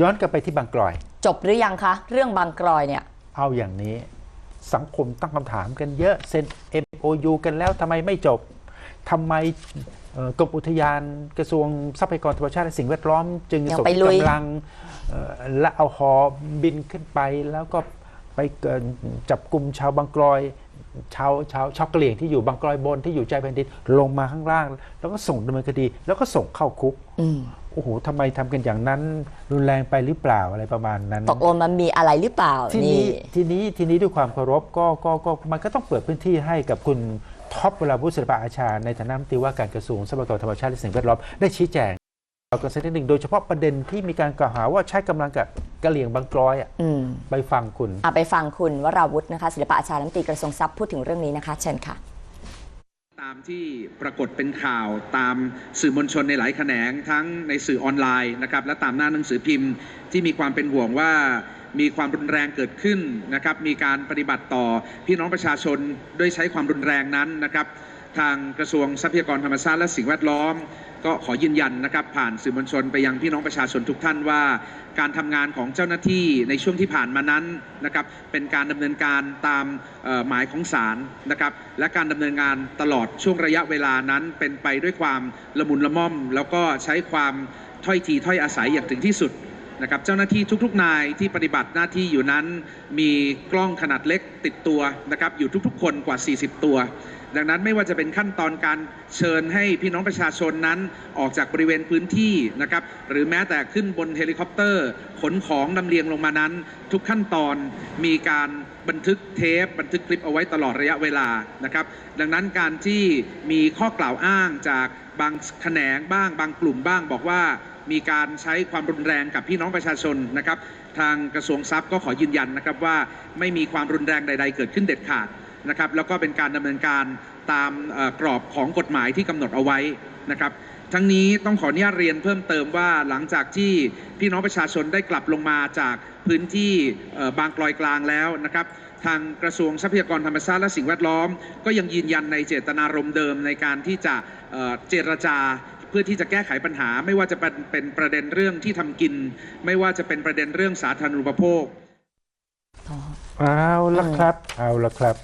ย้อนกลับไปที่บางกลอย จบหรือยังคะ เรื่องบางกรอยเนี่ย เอาอย่างนี้สังคมตั้งคำถามกันเยอะเซ็น MOU กันแล้วทำไมไม่จบทำไมเอ่อกรมอุทยานกระทรวงทรัพยากรธรรมชาติและสิ่งแวดล้อม จึงยังส่งไปลุยกำลังเอ่อและเอาหอบินขึ้นไปแล้วก็ไปเอ่อจับกลุ่มชาวบางกลอย ชาวชาวชาวกะเหรี่ยงที่อยู่บางกลอยบนที่อยู่ใจแผ่นดินลงมาข้างล่าง แล้วก็ส่งดำเนินคดี แล้วก็ส่งเข้าคุกอืมโอ้โหทำไมทำกันอย่างนั้น รุนแรงไปหรือเปล่าอะไรประมาณนั้นตกลงมันมีอะไรหรือเปล่าทีนี่นี้ทีนี้ทีนี้ด้วยความเคารพก็ก็ก็มันก็ต้องเปิดพื้นที่ให้กับคุณท็อปเวลาบุษบาอาชา ในฐานะรัฐมนตรีว่าการกระทรวงทรัพยากรธรรมชาติและสิ่งแวดล้อมได้ชี้แจงเรากันสักนิดหนึ่งโดยเฉพาะประเด็นที่มีการกล่าวหาว่าใช้กำลังกับกะเหลี่ยงบางกลอยอะอืมไปฟังคุณอะไปฟังคุณวราวุฒินะคะศิลปะอาชารัฐมนตรีกระทรวงทรัพย์พูดถึงเรื่องนี้นะคะ เชิญค่ะ ตามที่ปรากฏเป็นข่าวตามสื่อมวลชนในหลายแขนงทั้งในสื่อออนไลน์นะครับและตามหน้าหนังสือพิมพ์ ที่มีความเป็นห่วงว่ามีความรุนแรงเกิดขึ้นนะครับมีการปฏิบัติต่อพี่น้องประชาชนด้วยใช้ความรุนแรงนั้นนะครับ ทางกระทรวงทรัพยากรธรรมชาติและสิ่งแวดล้อม ก็ขอยืนยันนะครับ ผ่านสื่อมวลชนไปยังพี่น้องประชาชนทุกท่านว่า การทำงานของเจ้าหน้าที่ในช่วงที่ผ่านมานั้นนะครับเป็นการดำเนินการตามหมายของศาลนะครับและการดำเนินงานตลอดช่วงระยะเวลานั้น เป็นไปด้วยความละมุนละม่อม แล้วก็ใช้ความถ้อยทีถ้อยอาศัยอย่างถึงที่สุด นะครับเจ้าหน้าที่ทุกๆ นายที่ปฏิบัติหน้าที่อยู่นั้น มีกล้องขนาดเล็กติดตัวนะครับอยู่ทุกๆ คนกว่า 40 ตัว ดังนั้นไม่ว่าจะเป็นขั้นตอนการเชิญให้พี่น้องประชาชนนั้นออกจากบริเวณพื้นที่นะครับหรือแม้แต่ขึ้นบนเฮลิคอปเตอร์ ขนของลำเลียงลงมานั้น ทุกขั้นตอนมีการบันทึกเทป บันทึกคลิปเอาไว้ตลอดระยะเวลานะครับดังนั้นการที่มีข้อกล่าวอ้างจากบางแขนงบ้าง บางกลุ่มบ้างบอกว่า มีการใช้ความรุนแรงกับพี่น้องประชาชนนะครับ ทางกระทรวงทรัพย์ก็ขอยืนยันนะครับว่าไม่มีความรุนแรงใด ๆ เกิดขึ้นเด็ดขาดนะครับ แล้วก็เป็นการดำเนินการตามกรอบของกฎหมายที่กำหนดเอาไว้นะครับ ทั้งนี้ต้องขออนุญาตเรียนเพิ่มเติมว่าหลังจากที่พี่น้องประชาชนได้กลับลงมาจากพื้นที่บางกลอยกลางแล้วนะครับทางกระทรวงทรัพยากรธรรมชาติและสิ่งแวดล้อม ก็ยังยืนยันในเจตนารมณ์เดิมในการที่จะเจรจา เพื่อที่จะแก้ไขปัญหา ไม่ว่าจะเป็นเป็นประเด็นเรื่องที่ทำกิน ไม่ว่าจะเป็นประเด็นเรื่องสาธารณูปโภคเอาละครับเอาละครับ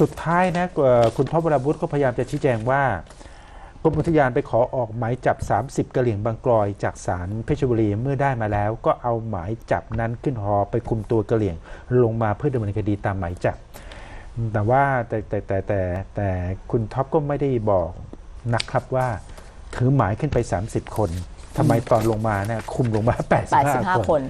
สุดท้ายนะคุณท็อปวราวุฒิก็พยายามจะชี้แจงว่ากรมอุทยานไปขอออกหมายจับ 30 กระเหลี่ยงบางกลอยจากศาลเพชรบุรีเมื่อได้มาแล้ว ก็เอาหมายจับนั้นขึ้นหอไปคุมตัวกระเหลี่ยงลงมาเพื่อดำเนินคดีตามหมายจับ แต่ว่าแต่แต่แต่แต่แต่คุณท็อปก็ไม่ได้บอกนะครับว่า ถือหมายขึ้นไป 30 คนทำไมตอนลงมาเนี่ยคุมลงมา85 85คคน